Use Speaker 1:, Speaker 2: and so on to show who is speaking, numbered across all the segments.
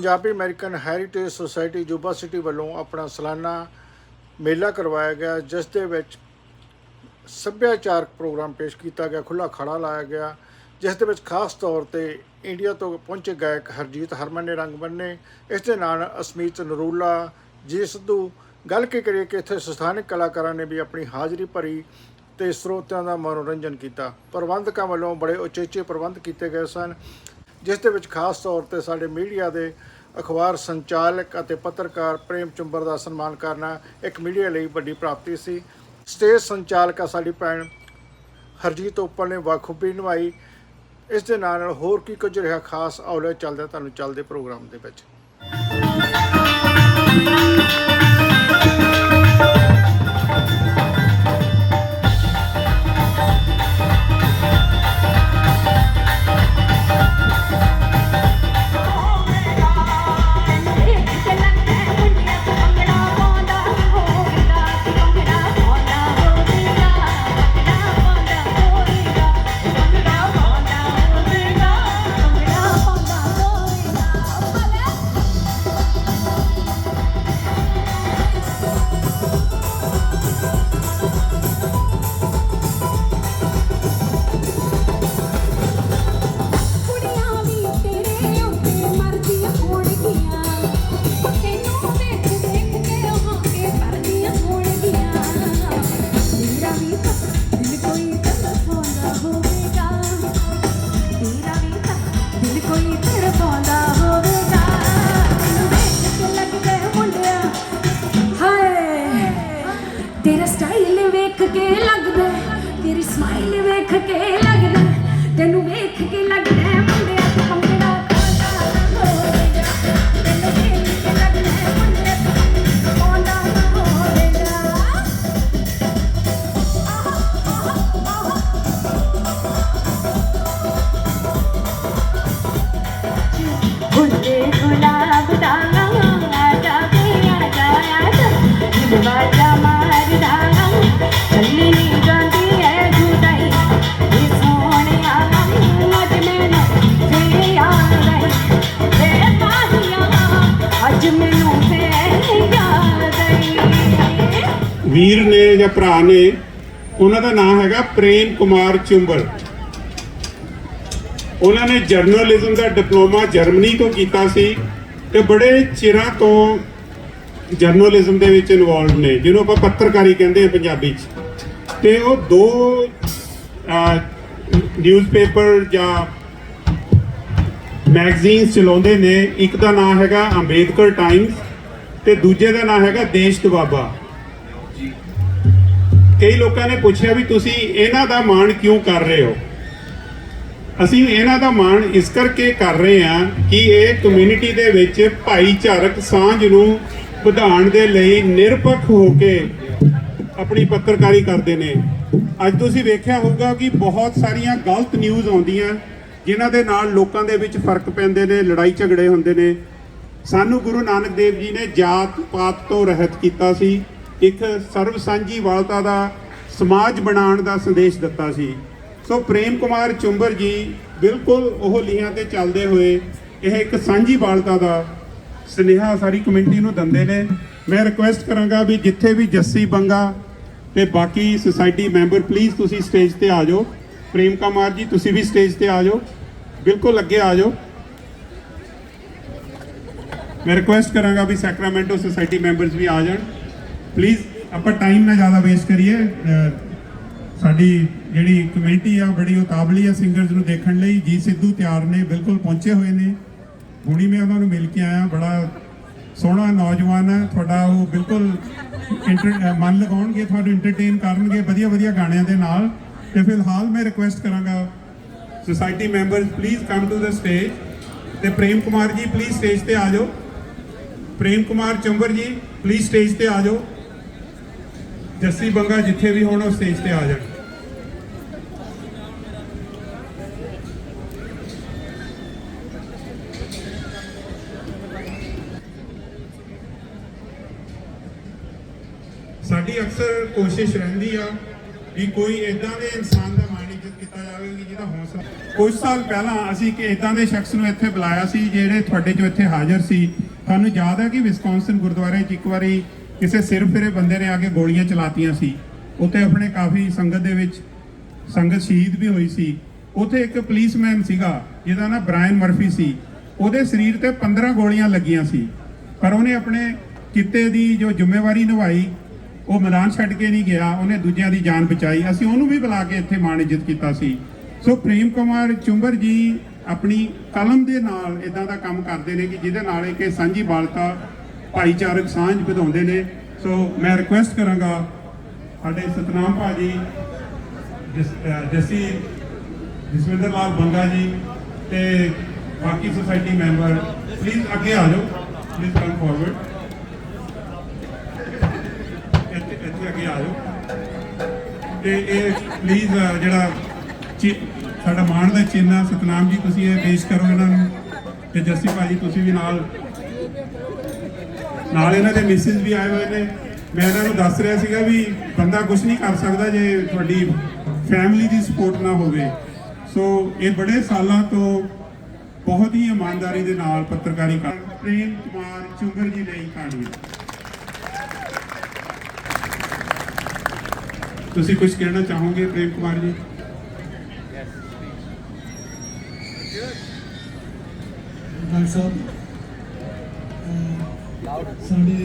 Speaker 1: Punjabi American heritage society Yuba city ਵੱਲੋਂ ਆਪਣਾ ਸਾਲਾਨਾ ਮੇਲਾ ਕਰਵਾਇਆ ਗਿਆ, ਜਿਸ ਦੇ ਵਿੱਚ ਸੱਭਿਆਚਾਰਕ ਪ੍ਰੋਗਰਾਮ ਪੇਸ਼ ਕੀਤਾ ਗਿਆ ਖੁੱਲਾ ਖੜਾ ਲਾਇਆ ਗਿਆ, ਜਿਸ ਦੇ ਵਿੱਚ ਖਾਸ ਤੌਰ ਤੇ ਇੰਡੀਆ ਤੋਂ ਪਹੁੰਚੇ ਗਾਇਕ ਹਰਜੀਤ ਹਰਮਨ ਨੇ ਰੰਗ ਬੰਨੇ। ਇਸ ਦੇ ਨਾਲ ਅਸਮੀਤ ਨਰੂਲਾ, ਜੀ ਸਿੱਧੂ, ਗੱਲ ਕੀ ਕਰੀਏ ਕਿ ਇੱਥੇ ਸਥਾਨਕ ਕਲਾਕਾਰਾਂ ਨੇ ਵੀ ਆਪਣੀ ਹਾਜ਼ਰੀ ਭਰੀ ਤੇ ਸਰੋਤਿਆਂ ਦਾ ਮਨੋਰੰਜਨ ਕੀਤਾ। ਪ੍ਰਬੰਧਕਾਂ ਵੱਲੋਂ ਬੜੇ ਉਚੇਚੇ ਪ੍ਰਬੰਧ ਕੀਤੇ ਗਏ ਸਨ, ਜਿਸ ਦੇ ਵਿੱਚ ਖਾਸ ਤੌਰ ਤੇ ਸਾਡੇ ਮੀਡੀਆ ਦੇ ਅਖਬਾਰ ਸੰਚਾਲਕ ਅਤੇ ਪੱਤਰਕਾਰ ਪ੍ਰੇਮ ਚੁੰਬਰ ਦਾ ਸਨਮਾਨ ਕਰਨਾ ਇੱਕ ਮੀਡੀਆ ਲਈ ਵੱਡੀ ਪ੍ਰਾਪਤੀ ਸੀ। ਸਟੇਜ ਸੰਚਾਲਕਾ ਸਾਡੀ ਭੈਣ ਹਰਜੀਤ ਉੱਪਰ ਨੇ ਵਾਖੂਬੀ ਨਿਭਾਈ। ਇਸ ਦੇ ਨਾਲ ਨਾਲ ਹੋਰ ਕੀ ਕੁਝ ਰਿਹਾ ਖਾਸ ਆਉਲੇ ਚੱਲਦਾ ਤੁਹਾਨੂੰ ਚੱਲਦੇ ਪ੍ਰੋਗਰਾਮ ਦੇ ਵਿੱਚ।
Speaker 2: ਵੀਰ ਨੇ ਜਾਂ ਭਰਾ ਨੇ, ਉਹਨਾਂ ਦਾ ਨਾਮ ਹੈਗਾ ਪ੍ਰੇਮ ਕੁਮਾਰ ਚੁੰਬਲ। ਉਹਨਾਂ ਨੇ ਜਰਨਲਿਜ਼ਮ ਦਾ ਡਿਪਲੋਮਾ ਜਰਮਨੀ ਤੋਂ ਕੀਤਾ ਸੀ ਤੇ ਬੜੇ ਚਿਰਾਂ ਤੋਂ ਜਰਨਲਿਜ਼ਮ ਦੇ ਵਿੱਚ ਇਨਵੋਲਵ ਨੇ, ਜਿਹਨੂੰ ਆਪਾਂ ਪੱਤਰਕਾਰੀ ਕਹਿੰਦੇ ਆ ਪੰਜਾਬੀ 'ਚ। ਤੇ ਉਹ ਦੋ ਨਿਊਜ਼ਪੇਪਰ ਜਾਂ ਮੈਗਜ਼ੀਨਸ ਚਲਾਉਂਦੇ ਨੇ। ਇੱਕ ਦਾ ਨਾਮ ਹੈਗਾ ਅੰਬੇਦਕਰ ਟਾਈਮਸ ਤੇ ਦੂਜੇ ਦਾ ਨਾਮ ਹੈਗਾ ਦੇਸ਼ ਦਵਾਬਾ ਕਈ ਲੋਕਾਂ ਨੇ ਪੁੱਛਿਆ ਵੀ ਤੁਸੀਂ ਇਹਨਾਂ ਦਾ ਮਾਣ ਕਿਉਂ ਕਰ ਰਹੇ ਹੋ? ਅਸੀਂ ਇਹਨਾਂ ਦਾ ਮਾਣ ਇਸ ਕਰਕੇ ਕਰ ਰਹੇ ਹਾਂ ਕਿ ਇਹ ਕਮਿਊਨਿਟੀ ਦੇ ਵਿੱਚ ਭਾਈਚਾਰਕ ਸਾਂਝ ਨੂੰ ਵਧਾਉਣ ਦੇ ਲਈ ਨਿਰਪੱਖ ਹੋ ਕੇ ਆਪਣੀ ਪੱਤਰਕਾਰੀ ਕਰਦੇ ਨੇ। ਅੱਜ ਤੁਸੀਂ ਵੇਖਿਆ ਹੋਊਗਾ ਕਿ ਬਹੁਤ ਸਾਰੀਆਂ ਗਲਤ ਨਿਊਜ਼ ਆਉਂਦੀਆਂ, ਜਿਨ੍ਹਾਂ ਦੇ ਨਾਲ ਲੋਕਾਂ ਦੇ ਵਿੱਚ ਫ਼ਰਕ ਪੈਂਦੇ ਨੇ, ਲੜਾਈ ਝਗੜੇ ਹੁੰਦੇ ਨੇ। ਸਾਨੂੰ ਗੁਰੂ ਨਾਨਕ ਦੇਵ ਜੀ ਨੇ ਜਾਤ ਪਾਤ ਤੋਂ ਰਹਿਤ ਕੀਤਾ ਸੀ। ਇੱਕ ਸਰਵ ਸਾਂਝੀ ਵਾਲਤਾ ਦਾ ਸਮਾਜ ਬਣਾਉਣ ਦਾ ਸੰਦੇਸ਼ ਦਿੱਤਾ ਸੀ। ਸੋ ਪ੍ਰੇਮ ਕੁਮਾਰ ਚੁੰਬਰ ਜੀ ਬਿਲਕੁਲ ਉਹ ਲੀਹਾਂ ਤੇ ਚੱਲਦੇ ਹੋਏ ਇਹ ਇੱਕ ਸਾਂਝੀ ਵਾਲਤਾ ਦਾ ਸੁਨੇਹਾ ਸਾਰੀ ਕਮਿਊਨਿਟੀ ਨੂੰ ਦਿੰਦੇ ਨੇ। ਮੈਂ ਰਿਕੁਐਸਟ ਕਰਾਂਗਾ ਵੀ ਜਿੱਥੇ ਵੀ ਜੱਸੀ ਬੰਗਾ ਤੇ ਬਾਕੀ ਸੁਸਾਇਟੀ ਮੈਂਬਰ ਪਲੀਜ਼ ਤੁਸੀਂ ਸਟੇਜ ਤੇ ਆ ਜਾਓ। ਪ੍ਰੇਮ ਕੁਮਾਰ ਜੀ, ਤੁਸੀਂ ਵੀ ਸਟੇਜ ਤੇ ਆ ਜਾਓ। ਬਿਲਕੁਲ ਅੱਗੇ ਆ ਜਾਓ। ਮੈਂ ਰਿਕੁਐਸਟ ਕਰਾਂਗਾ ਵੀ ਸੈਕਰਾਮੈਂਟੋ ਸੁਸਾਇਟੀ ਮੈਂਬਰਸ ਵੀ ਆ ਜਾਣ। ਪਲੀਜ਼ ਆਪਾਂ ਟਾਈਮ ਨਾ ਜ਼ਿਆਦਾ ਵੇਸਟ ਕਰੀਏ। ਸਾਡੀ ਜਿਹੜੀ ਕਮੇਟੀ ਆ ਬੜੀ ਉਤਾਵਲੀ ਆ ਸਿੰਗਰਸ ਨੂੰ ਦੇਖਣ ਲਈ। ਜੀ ਸਿੱਧੂ ਤਿਆਰ ਨੇ, ਬਿਲਕੁਲ ਪਹੁੰਚੇ ਹੋਏ ਨੇ। ਹੁਣੀ ਮੈਂ ਉਹਨਾਂ ਨੂੰ ਮਿਲ ਕੇ ਆਇਆ, ਬੜਾ ਸੋਹਣਾ ਨੌਜਵਾਨ ਹੈ ਤੁਹਾਡਾ ਉਹ ਬਿਲਕੁਲ ਇੰਟਰ- ਮਨ ਲਗਾਉਣਗੇ, ਤੁਹਾਨੂੰ ਐਂਟਰਟੇਨ ਕਰਨਗੇ ਵਧੀਆ ਵਧੀਆ ਗਾਣਿਆਂ ਦੇ ਨਾਲ। ਤੇ ਫਿਲਹਾਲ ਮੈਂ ਰਿਕੁਐਸਟ ਕਰਾਂਗਾ। Society members please come to the stage ਤੇ ਪ੍ਰੇਮ ਕੁਮਾਰ ਜੀ ਪਲੀਜ਼ ਸਟੇਜ ਤੇ ਆ ਜਾਓ। ਪ੍ਰੇਮ ਕੁਮਾਰ ਚੰਬਰ ਜੀ ਪਲੀਜ਼ ਸਟੇਜ ਤੇ ਆ ਜਾਓ। ਜੱਸੀ ਬੰਗਾ ਜਿੱਥੇ ਵੀ ਹੋਣ, ਉਹ ਸਟੇਜ ਤੇ ਆ ਜਾਣ। ਸਾਡੀ ਅਕਸਰ ਕੋਸ਼ਿਸ਼ ਰਹਿੰਦੀ ਆ ਵੀ ਕੋਈ ਇਦਾਂ ਦੇ ਇਨਸਾਨ ਦਾ ਮਾਣ ਇੱਜ਼ਤ ਕੀਤਾ ਜਾਵੇ ਕਿ ਜਿਹਦਾ ਹੌਸਲਾ ਕੁਝ ਸਾਲ ਪਹਿਲਾਂ ਅਸੀਂ ਕਿ ਇਦਾਂ ਦੇ ਸ਼ਖਸ ਨੂੰ ਇੱਥੇ ਬੁਲਾਇਆ ਸੀ, ਜਿਹੜੇ ਤੁਹਾਡੇ ਚੋਂ ਇੱਥੇ ਹਾਜ਼ਰ ਸੀ। ਤੁਹਾਨੂੰ ਯਾਦ ਹੈ ਕਿ ਵਿਸਕੌਨਸਨ ਗੁਰਦੁਆਰੇ 'ਚ ਇੱਕ ਵਾਰੀ ਕਿਸੇ ਸਿਰ ਫਿਰੇ ਬੰਦੇ ਨੇ ਆ ਕੇ ਗੋਲੀਆਂ ਚਲਾਤੀਆਂ ਸੀ। ਉੱਥੇ ਆਪਣੇ ਕਾਫੀ ਸੰਗਤ ਦੇ ਵਿੱਚ ਸੰਗਤ ਸ਼ਹੀਦ ਵੀ ਹੋਈ ਸੀ। ਉੱਥੇ ਇੱਕ ਪੁਲਿਸਮੈਨ ਸੀਗਾ, ਜਿਹਦਾ ਨਾਮ ਬ੍ਰਾਇਨ ਮਰਫੀ ਸੀ। ਉਹਦੇ ਸਰੀਰ ਤੇ 15 ਗੋਲੀਆਂ ਲੱਗੀਆਂ ਸੀ। ਪਰ ਉਹਨੇ ਆਪਣੇ ਕਿੱਤੇ ਦੀ ਜੋ ਜ਼ਿੰਮੇਵਾਰੀ ਨਿਭਾਈ, ਉਹ ਮੈਦਾਨ ਛੱਡ ਕੇ ਨਹੀਂ ਗਿਆ। ਉਹਨੇ ਦੂਜਿਆਂ ਦੀ ਜਾਨ ਬਚਾਈ। ਅਸੀਂ ਉਹਨੂੰ ਵੀ ਬੁਲਾ ਕੇ ਇੱਥੇ ਮਾਣ ਇੱਜ਼ਤ ਕੀਤਾ ਸੀ। ਸੋ ਪ੍ਰੇਮ ਕੁਮਾਰ ਚੁੰਬਰ ਜੀ ਆਪਣੀ ਕਲਮ ਦੇ ਨਾਲ ਇਦਾਂ ਦਾ ਕੰਮ ਕਰਦੇ ਨੇ ਕਿ ਜਿਹਦੇ ਨਾਲ ਇੱਕ ਸਾਂਝੀ ਬਾਲਤਾ ਭਾਈਚਾਰਕ ਸਾਂਝ ਵਧਾਉਂਦੇ ਨੇ। ਸੋ ਮੈਂ ਰਿਕੁਐਸਟ ਕਰਾਂਗਾ ਸਾਡੇ ਸਤਨਾਮ ਭਾਜੀ, ਜਸ- ਜੱਸੀ, ਜਸਵਿੰਦਰ ਲਾਲ ਬੰਗਾ ਜੀ ਤੇ ਬਾਕੀ ਸੁਸਾਇਟੀ ਮੈਂਬਰ ਪਲੀਜ਼ ਅੱਗੇ ਆ ਜਾਓ। ਪਲੀਜ਼ ਕਮ ਫਾਰਵਰਡ ਇੱਥੇ ਇੱਥੇ ਅੱਗੇ ਆ ਜਾਓ। ਤੇ ਇਹ ਪਲੀਜ਼ ਜਿਹੜਾ ਚਿ- ਸਾਡਾ ਮਾਣ ਦਾ ਚਿੰਨ੍ਹ ਸਤਨਾਮ ਜੀ, ਤੁਸੀਂ ਇਹ ਪੇਸ਼ ਕਰੋ ਇਹਨਾਂ ਨੂੰ। ਤੇ ਜੱਸੀ ਭਾਜੀ, ਤੁਸੀਂ ਵੀ ਨਾਲ ਨਾਲ ਇਹਨਾਂ ਦੇ ਮਿਸਿਸ ਵੀ ਆਏ ਹੋਏ ਨੇ। ਮੈਂ ਇਹਨਾਂ ਨੂੰ ਦੱਸ ਰਿਹਾ ਸੀਗਾ ਵੀ ਬੰਦਾ ਕੁਝ ਨਹੀਂ ਕਰ ਸਕਦਾ ਜੇ ਤੁਹਾਡੀ ਫੈਮਿਲੀ ਦੀ ਸਪੋਰਟ ਨਾ ਹੋਵੇ। ਸੋ ਇਹ ਬੜੇ ਸਾਲਾਂ ਤੋਂ ਬਹੁਤ ਹੀ ਇਮਾਨਦਾਰੀ ਦੇ ਨਾਲ ਪੱਤਰਕਾਰੀ ਕਰ ਪ੍ਰੇਮ ਕੁਮਾਰ ਚੁੰਗਰ ਜੀ ਲਈ ਕਹਾਣੀ। ਤੁਸੀਂ ਕੁਝ ਕਹਿਣਾ ਚਾਹੋਗੇ ਪ੍ਰੇਮ ਕੁਮਾਰ ਜੀ?
Speaker 3: ਡਾਕਟਰ ਸਾਹਿਬ ਸਾਡੇ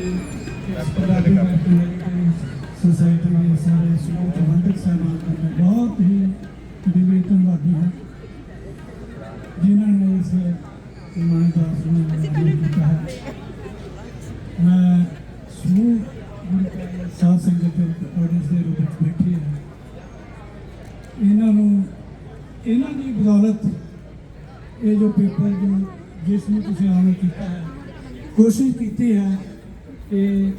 Speaker 3: ਸੁਸਾਇਟੀ ਦੇ ਸਾਰੇ ਸਮੂਹ ਪ੍ਰਬੰਧਕ ਸਾਹਿਬਾਨ ਦਾ ਬਹੁਤ ਹੀ ਦਿਲੀ ਧੰਨਵਾਦੀ ਹਾਂ ਜਿਨ੍ਹਾਂ ਨੇ ਇਸ ਇਮਾਨਦਾਰ ਨੂੰ ਅਰੇਂਜ ਕੀਤਾ ਹੈ। ਮੈਂ ਸਮੂਹ ਗੁਰੂ ਸਾਧ ਸੰਗਤ ਦੇ ਆਡੀਅנס ਦੇ ਰੂਪ ਵਿੱਚ ਬੈਠੀ ਹਾਂ। ਇਹਨਾਂ ਨੂੰ ਇਹਨਾਂ ਦੀ ਬਦੌਲਤ ਇਹ ਜੋ ਪੇਪਰ ਜੋ ਜਿਸ ਨੂੰ ਤੁਸੀਂ ਆਨਰ ਕੀਤਾ ਹੈ ਕੋਸ਼ਿਸ਼ ਕੀਤੀ ਹੈ ਕਿ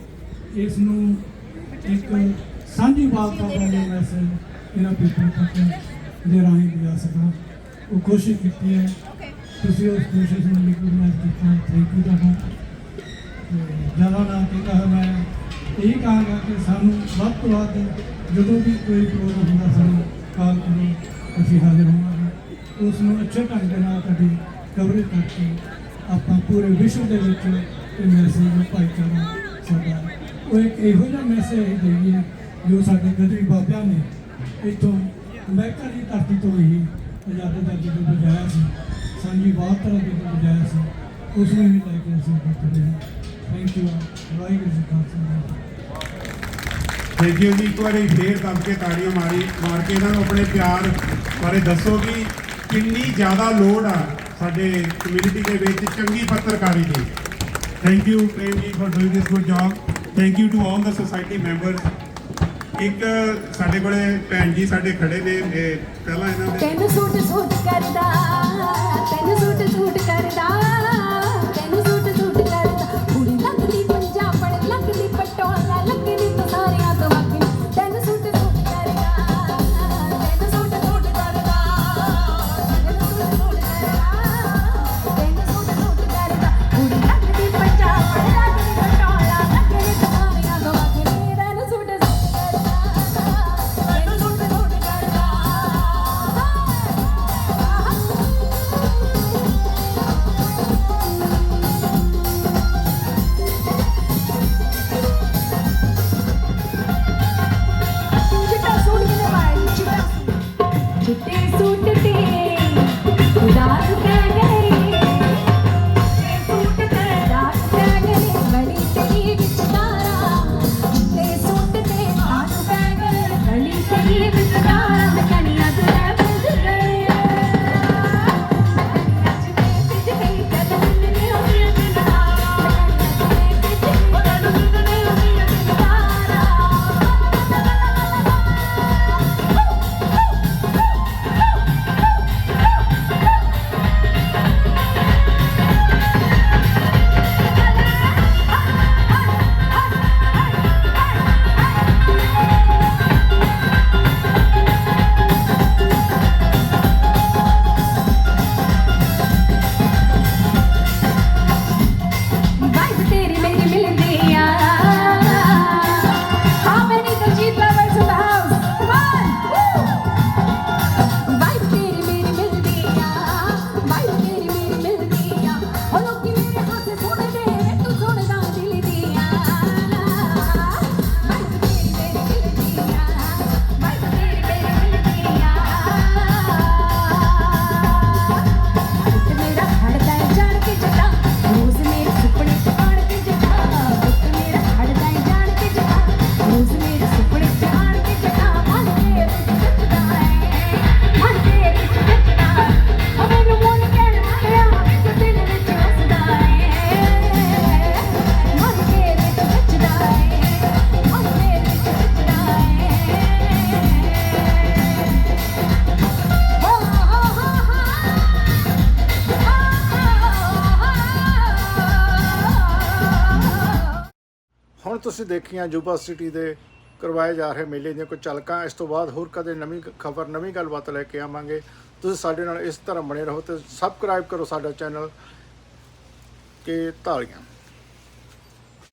Speaker 3: ਇਸ ਨੂੰ ਇੱਕ ਸਾਂਝੀ ਬਾਲਤਾ ਦਾ ਮੈਸੇਜ ਇਹਨਾਂ ਪੇਪਰ ਤੱਕ ਦੇ ਰਾਹੀਂ ਲਿਜਾ ਸਕਾਂ। ਉਹ ਕੋਸ਼ਿਸ਼ ਕੀਤੀ ਹੈ। ਤੁਸੀਂ ਉਸ ਕੋਸ਼ਿਸ਼ ਨੂੰ ਰਿਕਗਨਾਈਜ਼ ਕੀਤਾ ਥੈਂਕ ਯੂ ਤੁਹਾਡਾ। ਜ਼ਿਆਦਾ ਨਾ ਕਹਿੰਦਾ ਹੋਇਆ ਮੈਂ ਇਹ ਕਹਾਂਗਾ ਕਿ ਸਾਨੂੰ ਵੱਧ ਤੋਂ ਵੱਧ ਜਦੋਂ ਵੀ ਕੋਈ ਪ੍ਰੋਗਰਾਮ ਹੁੰਦਾ ਸਾਨੂੰ ਕਾਲ ਕਰੋ। ਅਸੀਂ ਹਾਜ਼ਰ ਹੋਵਾਂਗੇ। ਉਸ ਨੂੰ ਅੱਛੇ ਢੰਗ ਨਾਲ ਤੁਹਾਡੀ ਕਵਰੇਜ ਕਰਕੇ ਆਪਾਂ ਪੂਰੇ ਵਿਸ਼ਵ ਦੇ ਵਿੱਚ ਇਹ ਮੈਸੇਜ ਭਾਈਚਾਰਾ ਸਾਡਾ ਉਹ ਇੱਕ ਇਹੋ ਜਿਹਾ ਮੈਸੇਜ ਦੇਈਏ ਜੋ ਸਾਡੇ ਗਦਰੀ ਬਾਬਿਆਂ ਨੇ ਇੱਥੋਂ ਅਮਰੀਕਾ ਦੀ ਧਰਤੀ ਤੋਂ ਹੀ ਆਜ਼ਾਦੀ ਦਾ ਜਦੋਂ ਬਜਾਇਆ ਸੀ, ਸਾਂਝੀ ਬਾਤ ਤਰ੍ਹਾਂ ਜਦੋਂ ਬਜਾਇਆ ਸੀ, ਉਸ ਨੂੰ ਹੀ ਲੈ ਕੇ ਅਸੀਂ ਬੈਠੇ ਹਾਂ। ਥੈਂਕ ਯੂ ਵਾਹਿਗੁਰੂ ਜੀ ਕਾ ਖਾਲਸਾ।
Speaker 2: ਥੈਂਕ ਯੂ ਜੀ, ਇੱਕ ਵਾਰੀ ਫੇਰ ਦੱਬ ਕੇ ਤਾੜੀਆਂ ਮਾਰੀ ਮਾਰ ਕੇ ਇਹਨਾਂ ਨੂੰ ਆਪਣੇ ਪਿਆਰ ਬਾਰੇ ਦੱਸੋ ਕਿ ਕਿੰਨੀ ਜ਼ਿਆਦਾ ਲੋੜ ਆ ਸਾਡੇ ਕਮਿਊਨਿਟੀ ਦੇ ਵਿੱਚ ਚੰਗੀ ਪੱਤਰਕਾਰੀ ਦੀ। Thank you Prem ji for doing this good job thank you to all the society members ਇੱਕ ਸਾਡੇ ਕੋਲੇ ਭੈਣ ਜੀ ਸਾਡੇ ਖੜੇ ਨੇ, ਇਹ ਪਹਿਲਾਂ ਇਹਨਾਂ ਦੇ
Speaker 1: ਤੈਨੂੰ ਸੂਟ ਸੂਟ ਕਰਦਾ, ਤੈਨੂੰ ਸੂਟ ਸੂਟ ਕਰਦਾ।
Speaker 4: ਤੁਸੀਂ ਦੇਖੀਆਂ ਯੂਬਾ ਸਿਟੀ ਦੇ ਕਰਵਾਏ ਜਾ ਰਹੇ ਮੇਲੇ ਦੀਆਂ ਕੋਈ ਝਲਕਾਂ, ਇਸ ਤੋਂ ਬਾਅਦ ਹੋਰ ਕਦੇ ਨਵੀਂ ਖਬਰ, ਨਵੀਂ ਗੱਲਬਾਤ ਲੈ ਕੇ ਆਵਾਂਗੇ। ਤੁਸੀਂ ਸਾਡੇ ਨਾਲ ਇਸ ਤਰ੍ਹਾਂ ਬਣੇ ਰਹੋ ਤੇ ਸਬਸਕ੍ਰਾਈਬ ਕਰੋ ਸਾਡਾ ਚੈਨਲ ਕੇ ਧਾਲੀਆਂ।